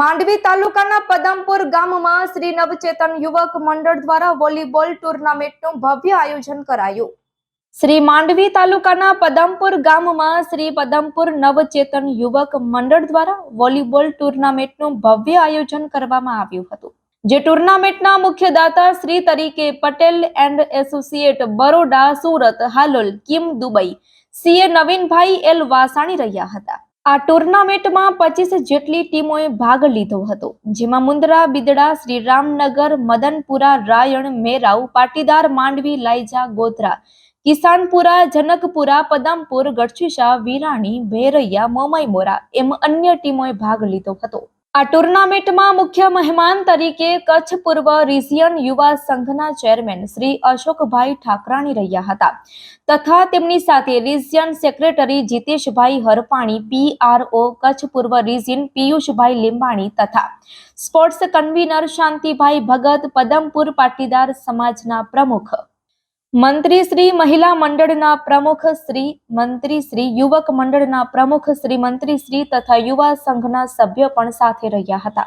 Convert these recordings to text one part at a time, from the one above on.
માંડવી તાલુકાના પદમપુર ગામમાં શ્રી નવચેતન યુવક મંડળ દ્વારા વોલીબોલ ટુર્નામેન્ટનું ભવ્ય આયોજન કરાયું. શ્રી માંડવી તાલુકાના પદમપુર ગામમાં શ્રી પદમપુર નવચેતન યુવક મંડળ દ્વારા વોલીબોલ ટુર્નામેન્ટનું ભવ્ય આયોજન કરવામાં આવ્યું હતું. જે ટુર્નામેન્ટના મુખ્ય દાતા શ્રી તરીકે Patel and associate Baroda, Surat, Halol, Kim Dubai CA Navinbhai L Vasani રહ્યા હતા. આ ટુર્નામેન્ટમાં પચીસ જેટલી ટીમોએ ભાગ લીધો હતો, જેમાં મુન્દ્રા બિદડા શ્રી રામનગર મદનપુરા, રાયણ, મેરાવ, પાટીદાર, માંડવી લાઈજા ગોધરા, કિસાનપુરા, જનકપુરા, પદમપુર, ગઢશીશા, વિરાણી, ભેરૈયા, મોમાઈમોરા એમ અન્ય ટીમોએ ભાગ લીધો હતો. આ ટુર્નામેન્ટમાં મુખ્ય મહેમાન તરીકે કચ્છ પૂર્વ રિઝિયન યુવા સંઘના ચેરમેન શ્રી અશોકભાઈ ઠાકરાણી રહ્યા હતા. તથા તેમની સાથે region secretary Jiteshbhai Harpani PRO Kutch પૂર્વ રિઝિયન પિયુષભાઈ લીંબાણી તથા સ્પોર્ટ્સ કન્વીનર શાંતિભાઈ ભગત, પદમપુર પાટીદાર સમાજના પ્રમુખ. મંત્રી શ્રી મહિલા મંડળના પ્રમુખ શ્રી, મંત્રી શ્રી, યુવક મંડળના પ્રમુખ શ્રી, મંત્રી શ્રી તથા યુવા સંઘના સભ્ય પણ સાથે રહ્યા હતા.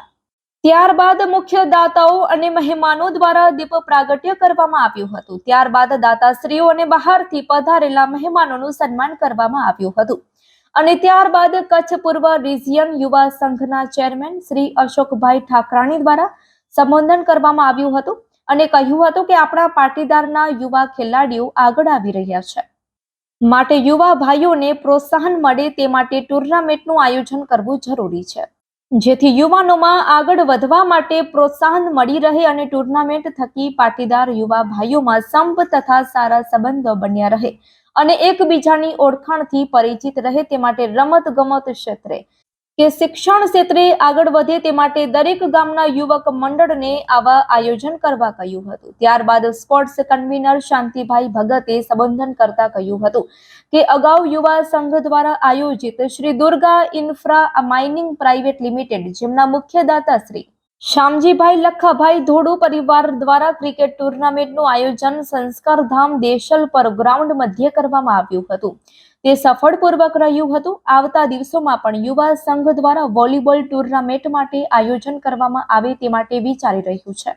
ત્યારબાદ મુખ્ય દાતાઓ અને મહેમાનો દ્વારા દીપ પ્રાગટ્ય કરવામાં આવ્યું હતું. ત્યારબાદ દાતાશ્રીઓ અને બહારથી પધારેલા મહેમાનોનું સન્માન કરવામાં આવ્યું હતું. અને ત્યારબાદ કચ્છ પૂર્વ રિજિયન યુવા સંઘના ચેરમેન શ્રી અશોકભાઈ ઠાકરાણી દ્વારા સંબોધન કરવામાં આવ્યું હતું. અને કહ્યું હતું કે આપણા પાટીદારના યુવા ખેલાડીઓ આગળ આવી રહ્યા છે. માટે યુવા ભાઈઓને પ્રોત્સાહન મળે તે માટે ટુર્નામેન્ટનું આયોજન કરવું જરૂરી છે. જેથી યુવાનોમાં આગળ વધવા માટે પ્રોત્સાહન મળી રહે અને ટુર્નામેન્ટ થકી પાટીદાર યુવા ભાઈઓમાં સંપ તથા સારા સંબંધો બન્યા રહે અને એકબીજાની ઓળખાણથી પરિચિત રહે તે માટે રમત ગમત ક્ષેત્રે કે શિક્ષણ ક્ષેત્રે આગળ વધે તે માટે દરેક ગામના યુવક મંડળને આવા આયોજન કરવા કહ્યું હતું. ત્યારબાદ સ્પોર્ટ્સ કન્વીનર શાંતિભાઈ ભગતે સંબોધન કરતા કહ્યું હતું કે અગાઉ યુવા સંઘ દ્વારા આયોજિત Shri Durga infra mining private limited, જેમના મુખ્ય દાતા શ્રી શામજીભાઈ લખાભાઈ ધોડુ પરિવાર દ્વારા ક્રિકેટ ટુર્નામેન્ટનું આયોજન સંસ્કાર ધામ દેશલ પર ગ્રાઉન્ડ મધ્યે કરવામાં આવ્યું હતું. તે સફળપૂર્વક રહ્યું હતું. આવતા દિવસોમાં પણ યુવા સંઘ દ્વારા વોલીબોલ ટુર્નામેન્ટ માટે આયોજન કરવામાં આવે તે માટે વિચારી રહ્યું છે.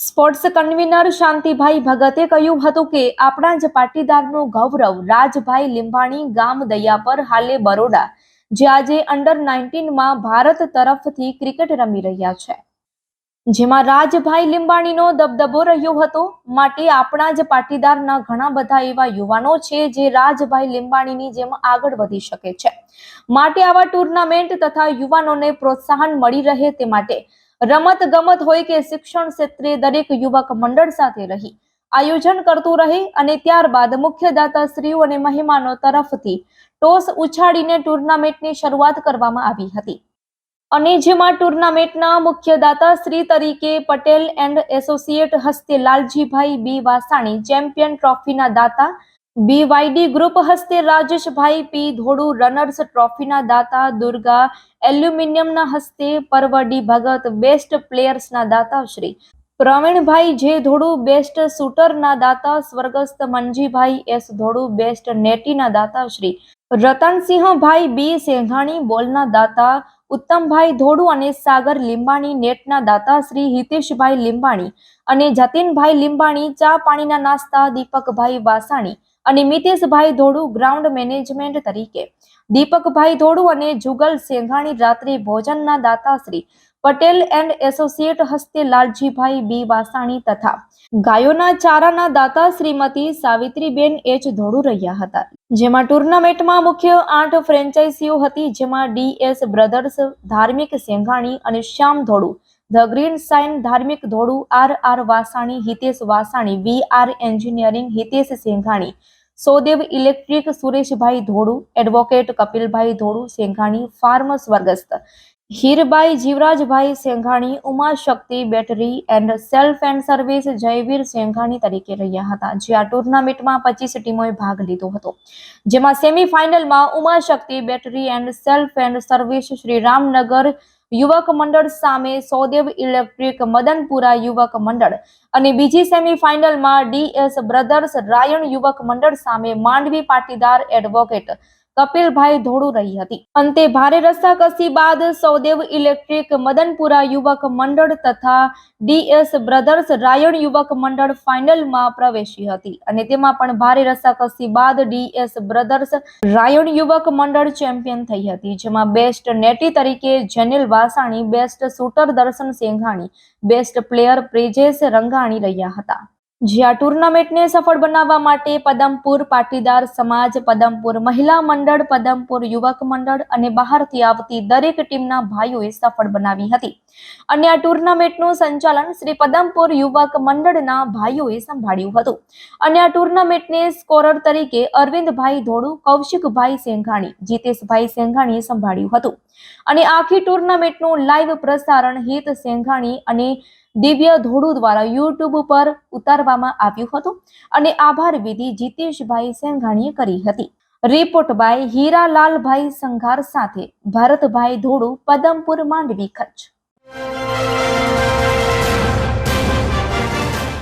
સ્પોર્ટ્સ કન્વીનર શાંતિભાઈ ભગતે કહ્યું હતું કે, આપણા જ પાટીદારનું ગૌરવ રાજભાઈ લીંબાણી ગામ દયાપર હાલે બરોડા, જે આજે અંડર નાઇન્ટીનમાં ભારત તરફથી ક્રિકેટ રમી રહ્યા છે. જેમાં રાજભાઈ લીંબાણીનો દબદબો રહ્યો હતો. માટે આપણા જ પાટીદારના ઘણા બધા એવા યુવાનો છે જે રાજભાઈ લીંબાણીની જેમ આગળ વધી શકે છે. માટે આવા ટુર્નામેન્ટ તથા યુવાનોને પ્રોત્સાહન મળી રહે તે માટે રમત ગમત હોય કે શિક્ષણ ક્ષેત્રે દરેક યુવક મંડળ સાથે રહી, આયોજન કરતું રહે અને ત્યારબાદ મુખ્ય દાતાશ્રીઓ અને મહેમાનો તરફથી ટોસ ઉછાળીને ટુર્નામેન્ટની શરૂઆત કરવામાં આવી હતી. અને જેમાં ટુર્નામેન્ટના મુખ્ય દાતા શ્રી તરીકે પટેલ એન્ડ એસોસિએટ હસ્તે લાલજીભાઈ બી વાસાણી, ચેમ્પિયન ટ્રોફીના દાતા બીવાયડી ગ્રુપ હસ્તે રાજેશભાઈ પી ધોડુ રનર્સ ટ્રોફીના દાતા દુર્ગા, એલ્યુમિનિયમના હસ્તે પરવડી ભગત, બેસ્ટ પ્લેયર્સના દાતા શ્રી પ્રવીણભાઈ જે ધોડુ બેસ્ટ શૂટરના દાતા સ્વર્ગસ્થ મનજીભાઈ એસ ધોડુ બેસ્ટ નેટીના દાતા શ્રી રતનસિંહભાઈ બી સેંઘાણી, બોલના દાતા ઉત્તમભાઈ ધોડુ અને સાગર લીંબાણી નેટના દાતાશ્રી હિતેશભાઈ લીંબાણી અને જતીનભાઈ લીંબાણી, ચા પાણીના નાસ્તા, દીપકભાઈ વાસાણી અને મિતેશભાઈ ધોડુ ગ્રાઉન્ડ મેનેજમેન્ટ તરીકે. દીપકભાઈ ધોડુ અને જુગલ સેંઘાણી રાત્રે ભોજનના દાતા શ્રી પટેલ એન્ડ એસોસિએટ હસ્તે લાલજીભાઈ બી વાસાણી તથા ગાયોના ચારાના દાતા શ્રીમતી સાવિત્રીબેન એચ ધોળુ રહ્યા હતા, જેમાં ટુર્નામેન્ટમાં મુખ્ય આઠ ફ્રેન્ચાઇઝીઓ હતી, જેમાં ડીએસ બ્રધર્સ, ધાર્મિક સેંઘાણી અને Shyam Dhodu the green sign, Dharmik Dhodu R R Vasani, Hitesh Vasani, V R engineering, Hitesh Senghani, Sodev electric, Sureshbhai Dhodu advocate Kapilbhai Dhodu Senghani farm સ્વર્ગસ્થ Hirbai Jivrajbhai Senghani, Umashakti battery and self and service Jayvir Senghani તરીકે રહ્યા હતા, જે આ ટુર્નામેન્ટમાં પચીસ ટીમોએ ભાગ લીધો હતો. જેમાં સેમીફાઇનલમાં Umashakti battery and self and service Shri Ramnagar યુવક મંડળ સામે સૌદેવ ઇલેક્ટ્રિક મદનપુરા યુવક મંડળ અને બીજી સેમીફાઇનલમાં ડીએસ બ્રધર્સ રાયણ યુવક મંડળ સામે માંડવી પાટીદાર એડવોકેટ કપિલભાઈ ધોળુ રહી હતી. અંતે ભારે રસ્સાકસી બાદ સૌદેવ ઇલેક્ટ્રિક મદનપુરા યુવક મંડળ તથા ડીએસ બ્રધર્સ રાયણ યુવક મંડળ ફાઇનલમાં પ્રવેશી હતી. અને તેમાં પણ ભારે રસ્સાકસી બાદ ડીએસ બ્રધર્સ રાયણ યુવક મંડળ ચેમ્પિયન થઈ હતી, જેમાં બેસ્ટ નેટી તરીકે Jenil Vasani, best shooter Darshan Senghani, best player Prijesh Rangani રહ્યા હતા. જે આ ટુર્નામેન્ટને સફળ બનાવવા માટે પદમપુર પાટીદાર સમાજ, પદમપુર મહિલા મંડળ, પદમપુર યુવક મંડળ અને બહારથી આવતી દરેક ટીમના ભાઈઓએ સફળ બનાવી હતી. અને આ ટુર્નામેન્ટનું સંચાલન શ્રી પદમપુર યુવક મંડળના ભાઈઓએ સંભાળ્યું હતું. અને આ ટુર્નામેન્ટને સ્કોરર તરીકે અરવિંદભાઈ ધોળુ, કૌશિકભાઈ સેંઘાણી, જીતેશભાઈ સેંઘાણીએ સંભાળ્યું હતું. અને આખી ટુર્નામેન્ટનું લાઈવ પ્રસારણ હિત સેંઘાણી અને દિવ્ય ધોળુ દ્વારા યુટ્યુબ પર ઉતારવામાં આવ્યું હતું અને આભાર વિધિ જીતેશભાઈ સેંઘાણીએ કરી હતી. રિપોર્ટ બાય હીરાલાલભાઈ સંઘાર સાથે ભરતભાઈ ધોળુ, પદમપુર માંડવી, કચ્છ.